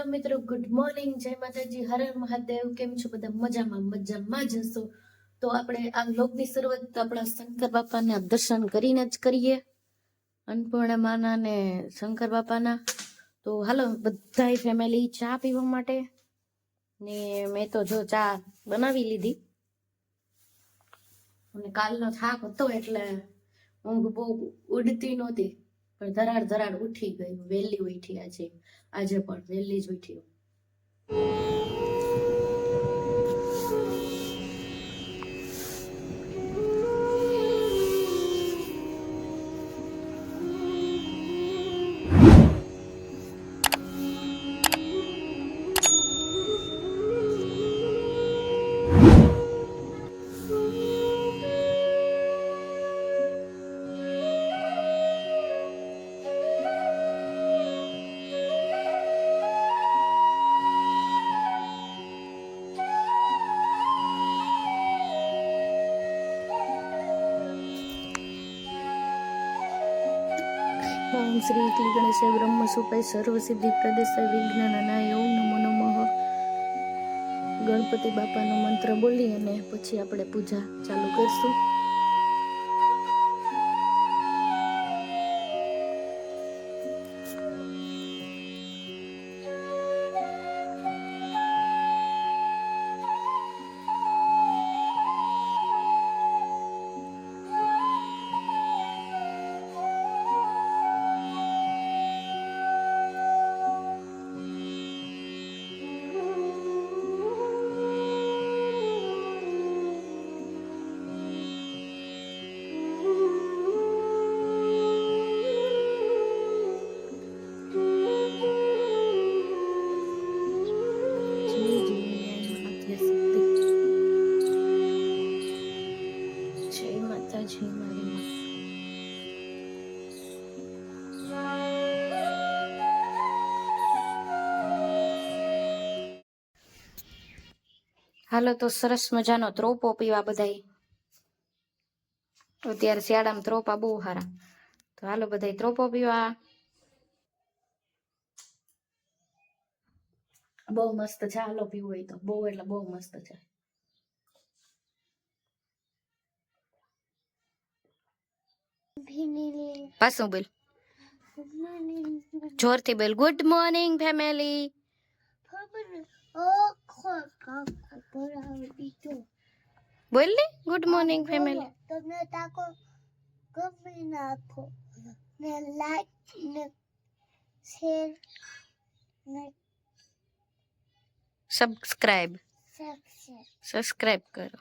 Hello મિત્રો, good morning. જય માતાજી. હર મહાદેવ. કેમ છો બધા? મજામાં મજામાં જ હશો. તો આપણે આ લોકની શરૂઆત આપણા શંકર બાપાના દર્શન કરીને જ કરીએ. અન્નપૂર્ણામાના ને શંકર બાપાના. તો હાલો, બધાય ફેમિલી ચા પીવા માટે. ને મેં તો જો ચા બનાવી લીધી. અને કાલનો થાક હતો એટલે ઊંઘ બહુ ઉડતી નહોતી. પણ ધરાડ ધરાડ ઉઠી ગઈ વહેલી ઉઠી આજે. આજે પણ વહેલી જ ઉઠી શ્રી એકલી ગણેશાય બ્રહ્મ સુપાય સર્વ સિદ્ધિ પ્રદેશાય વિજ્ઞાનાય ઓમ નમો નમઃ. ગણપતિ બાપાનો મંત્ર બોલી અને પછી આપણે પૂજા ચાલુ કરશું. હાલો તો સરસ મજાનો ત્રોપો પીવા બધાય. અત્યારે શિયાળામાં ત્રોપા બહુ સારા. તો હાલો બધાય ત્રોપો પીવા. બહુ મસ્ત છે હાલો પીવું હોય તો. બહુ એટલે બહુ મસ્ત છે. પાછું બોલ. જોરથી બોલ. ગુડ મોર્નિંગ ફેમિલી બોલ ને ગુડ મોર્નિંગ ફેમિલી તમને તાકો ગમે નાખો ને લાઈક ને શેર ને સબસ્ક્રાઇબ સબસ્ક્રાઇબ સબસ્ક્રાઇબ કરો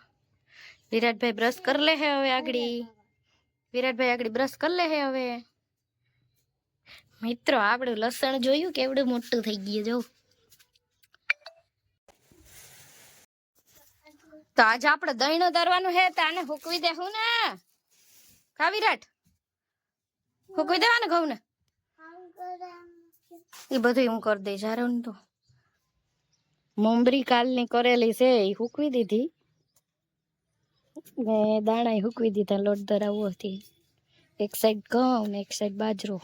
વિરાટભાઈ બ્રશ કર લે હે હવે આગળી વિરાટભાઈ આગળ બ્રશ કર લે હે હવે મિત્રો આપણું લસણ જોયું કેવડું મોટું થઈ ગયું જો તો આજે આપણે દહીણો ધરવાનું હે તો આને હુકવી દેવું ને? કા વિરાટ હુકવી દેવાનું ઘઉં ને એ બધું હું કરી દઈશ હારો ને તો. મમરી કાલની કરેલી છે એ હુકવી દીધી. ને દાણા હુકવી દીધા લોટ ધરાવવો હતી. એક સાઈડ ઘઉં ને એક સાઈડ બાજરો.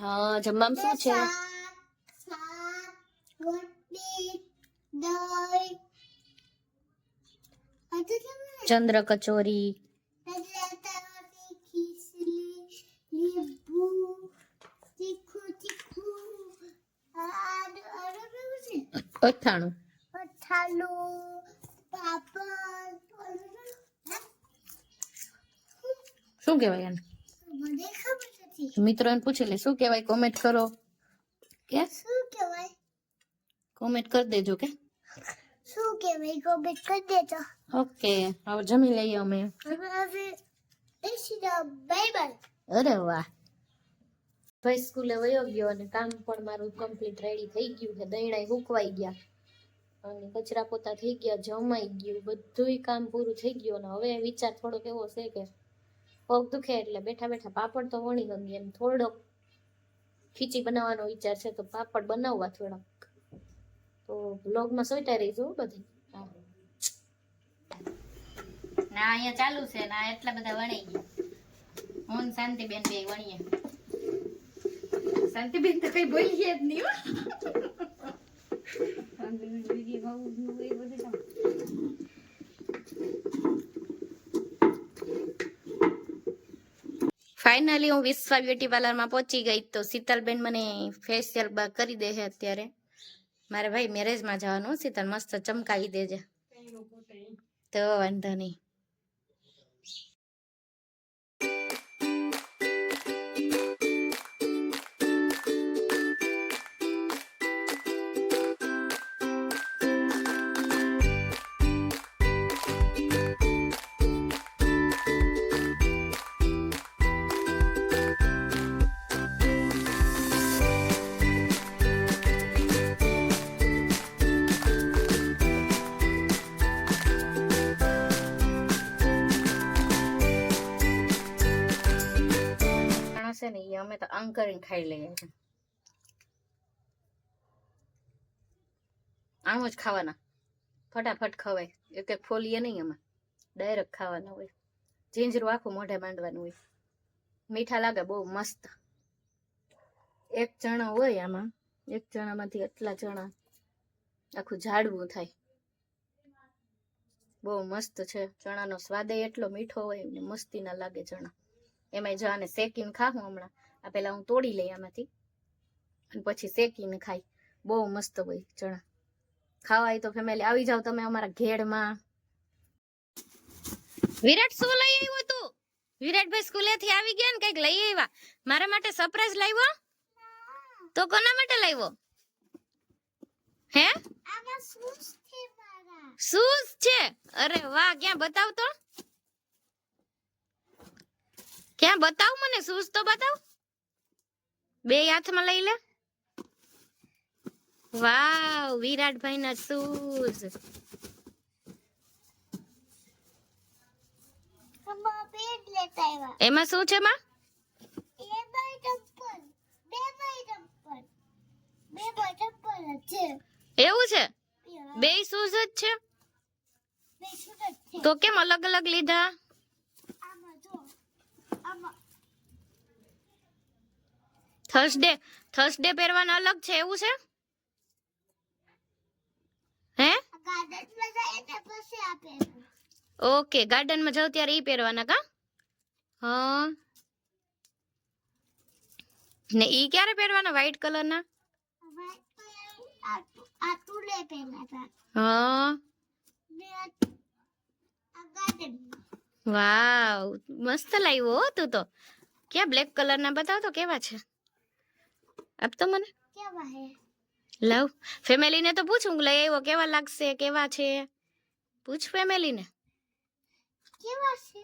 હા જમવામાં શું છે? શાક શાક રોટલી દહીં આ તો કેમ ચંદ્ર કચોરી રગડાતાની ખીચડી લીંબુ તીખું તીખું આડ આડ કેવું છે અથાણું અથાણું પાપડ શું કહેવાય આને મને ખબર નથી. મિત્રોને પૂછી લે શું કહેવાય? કોમેન્ટ કરો. કે શું કહેવાય? કોમેન્ટ કરી દેજો કે શું કહેવાય કોમેન્ટ કરી દેજો. ઓકે હવે જમી લઈએ અમે. હવે હવે દેશી બાય બાય અરે વાહ. ભાઈ સ્કૂલે વયો ગયો અને કામ પણ મારું કમ્પ્લીટ રેડી થઈ ગયું છે. દૈણાય હુકવાઈ ગયા. અને કચરા પોતા થઈ ગયા જમાઈ ગયું. બધુંય કામ પૂરું થઈ ગયું અને હવે વિચાર થોડોક એવો છે કે પગ દુખે એટલે બેઠા બેઠા પાપડ તો વણી ગઈ એમ થોડોક ખીચી બનાવવાનો વિચાર છે તો પાપડ બનાવવા થોડાક તો બ્લોગમાં સોઈટા રહીશું બધી. ના અહીંયા ચાલુ છે. ના એટલા બધા વણી ગયા. હું શાંતિબેન બે વણીએ. શાંતિબેન તો કઈ બોલીએ જ નહીં. ફાઇનલી હું વિશ્વા બ્યુટી પાર્લરમાં પહોંચી ગઈ તો શીતલબેન મને ફેશિયલ કરી દે છે અત્યારે. મારે ભાઈ મેરેજમાં જવાનું શીતલ મસ્ત ચમકાવી દેજે. તો વાંધો નહીં. અમે તો આમ કરીને ખાઈ લઈએ આમ જ ખાવાના. ફટાફટ ખવાય. એક એક ફોલીએ નહીં એમાં ડાયરેક્ટ ખાવાના હોય. જીંજરું આખું મોઢે માંડવાનું હોય. મીઠા લાગે બહુ મસ્ત. એક ચણા હોય આમાં. એક ચણામાંથી એટલા ચણા. આખું ઝાડવું થાય. બહુ મસ્ત છે. ચણાનો સ્વાદ એટલો મીઠો હોય મસ્તી ના લાગે ચણા. એમાંય જો આને શેકીને ખાવું હમણાં. આ પહેલાં હું તોડી લઈ આમાંથી. અને પછી શેકીને ખાઈ. બહુ મસ્ત હોય ચણા. ખાવા તો ફેમિલી આવી જાવ તમે અમારા ઘેડમાં વિરાટ શું લઈ આવ્યો તું? વિરાટભાઈ સ્કૂલેથી આવી ગયા ને કંઈક લઈ આવ્યા. મારા માટે સરપ્રાઈઝ લાવ્યો? તો કોના માટે લાવ્યો? હે? શૂઝ છે. અરે વાહ, ક્યાં બતાવ તો ક્યાં બતાવ મને શૂઝ તો બતાવ. બે હાથમાં લઈ લે. વાવ વિરાટભાઈ ના શૂઝ. એમાં શું છે માં? એવું છે? બે શૂઝ જ છે? જ છે. તો કેમ અલગ અલગ લીધા? આમાં જો આમાં થર્સડે થર્સડે પહેરવાના અલગ છે, એવું છે? હે? ગાર્ડનમાં ઓકે ગાર્ડનમાં જાવ ત્યારે એ પહેરવાના કા? હા. ને ઈ ક્યારે પહેરવાના વ્હાઈટ કલર ના? વ્હાઈટ કલર આ ટુ- આ ટુલે પહેલા હતા હા ગાર્ડનમાં વાવ મસ્ત લાવ્યો તું તો. ક્યાં બ્લેક કલર ના બતાવ તો કેવા છે? આપ તો મને કેવા હે? લવ. ફેમિલીને તો પૂછું લઈ આવ્યો કેવા લાગશે કેવા છે? પૂછ ફેમિલીને. કેવા છે?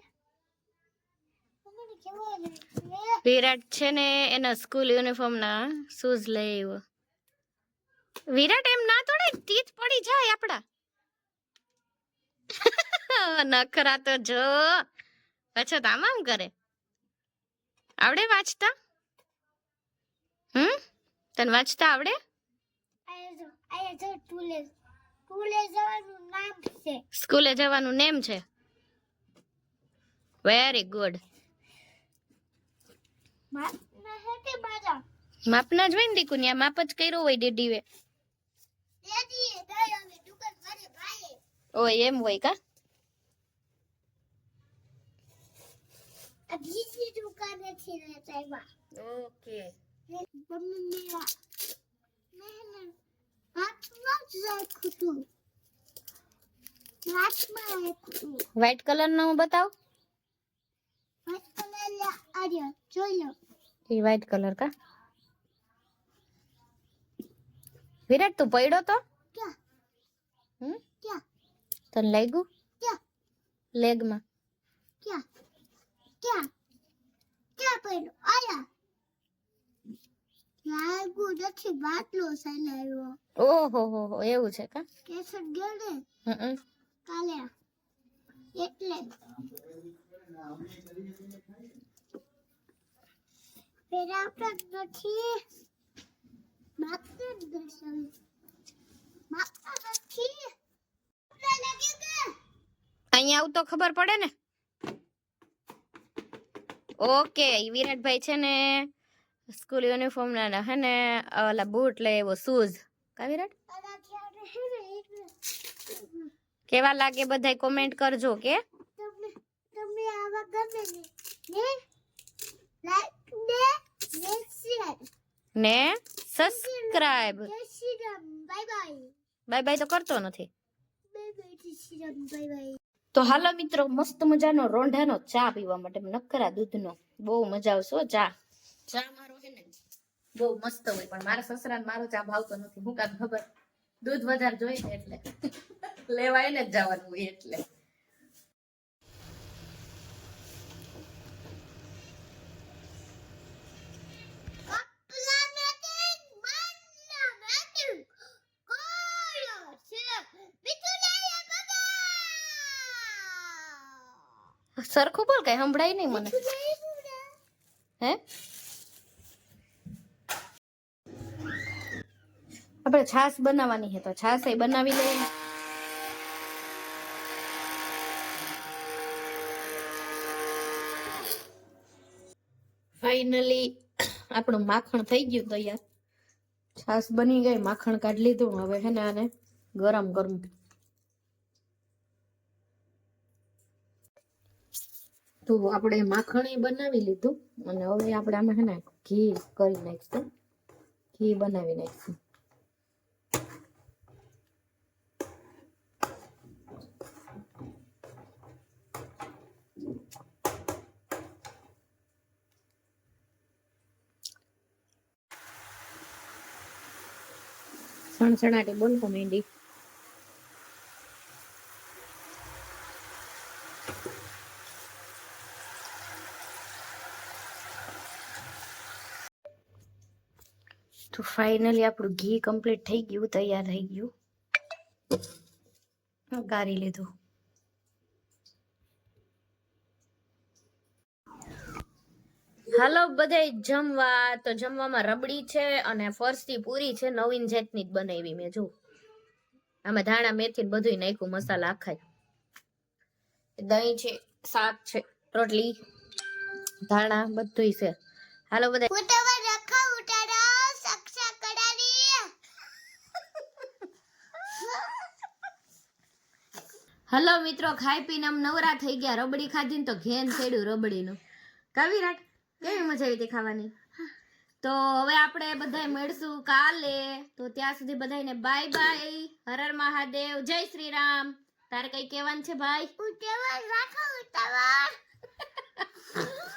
વિરાટ છે ને એના સ્કૂલ યુનિફોર્મ ના શૂઝ લઈ આવ્યો. વિરાટ એમ ના તોડે તીત પડી જાય આપડા. નખરા તો જો. પછી તો આમ આમ કરે. આવડે વાંચતા? હમ? તને વાંચતા આવડે? આયા જો આયા જો ટુલે ટુલે જવાનું નામ છે. સ્કૂલે જવાનું નેમ છે? વેરી ગુડ હેતે માપના જ હોય ને દીકુ ત્યાં માપ જ કર્યો હોય ભાઈ ઓય એમ હોય કા? આ બીજી દુકાને થી લેતા ઓકે વ્હાઈટ કલર નો બતાવ. હાથ કલર કા? વિરાટ, તું પડ્યો તો? તને ક્યાં લેગમાં ક્યાં? ક્યાં? ક્યાં પડ્યો આયા લાગુ નથી બાટલો સલાવ્યો ઓહો હો હો એવું છે કા? કેસર ગયો ને? હમ કાલે એટલે પેલા આપણા નથી માગતા જ દર્શાવી માગતા નથી આપણા લાગે કે? અહીંયા આવું તો ખબર પડે ને? ઓકે ઈ વિરાટભાઈ છે ને સ્કૂલ યુનિફોર્મ ના હે ને ઓલા બૂટ લે એવો શૂઝ. કા વિરાટ આનાથી આપણે હે ને એટલે કેવા લાગે બધાય કોમેન્ટ કરજો કે તમને આવા ગમે ને લાઈક ને ને શેર ને subscribe bye bye bye bye તો કરતો નથી. બાય બાય જય શ્રી રામ બાય બાય તો હાલો મિત્રો મસ્ત મજાનો રોંઢાનો ચા પીવા માટે નકરા દૂધનો. બહુ મજા આવશે ચા. ચા બહુ મસ્ત હોય પણ મારા સસરા મારો ચા ભાવતો નથી હું કાંઈ ખબર? દૂધ વધારે જોઈએ ને એટલે. લેવાય ને જ જવાનું હોય એટલે. સરખું બોલ કઈ સંભળાય નહીં મને. હે? આપણે છાશ બનાવવાની છે તો છાશ એ બનાવી લઈએ. ફાઇનલી આપણું માખણ થઈ ગયું તૈયાર. છાશ બની ગઈ માખણ કાઢી લીધું. હવે છે ને આને ગરમ ગરમ. તો આપણે માખણ બનાવી લીધું. અને હવે આપણે આમાં છે ને ઘી કરી નાખીશું. ઘી બનાવી નાખીશું. સણસણાટી બોલતો માંડી તો ફાઇનલી આપણું ઘી કમ્પ્લીટ થઈ ગયું, તૈયાર થઈ ગયું. ગારી લીધું. હાલો બધાય જમવા. તો જમવામાં રબડી છે અને ફરસી પૂરી છે. નવીન જાતની જ બનાવી મેં જો. આમાં ધાણા મેથી બધું નાખ્યું મસાલા આખા દહીં છે શાક છે રોટલી ધાણા બધું છે. હાલો બધા રખા હલો મિત્રો ખાઈ પીને આમ નવરા થઈ ગયા. રબડી ખાધી ને તો ઘેન થયું રબડીનું. કાવી વિરાટ કેવી મજા આવી હતી ખાવાની? તો હવે આપણે બધાય મળશું કાલે. તો ત્યાં સુધી બધાને બાય બાય હર હર મહાદેવ. જય શ્રી રામ. તારે કઈ કહેવાનું છે ભાઈ? રાખો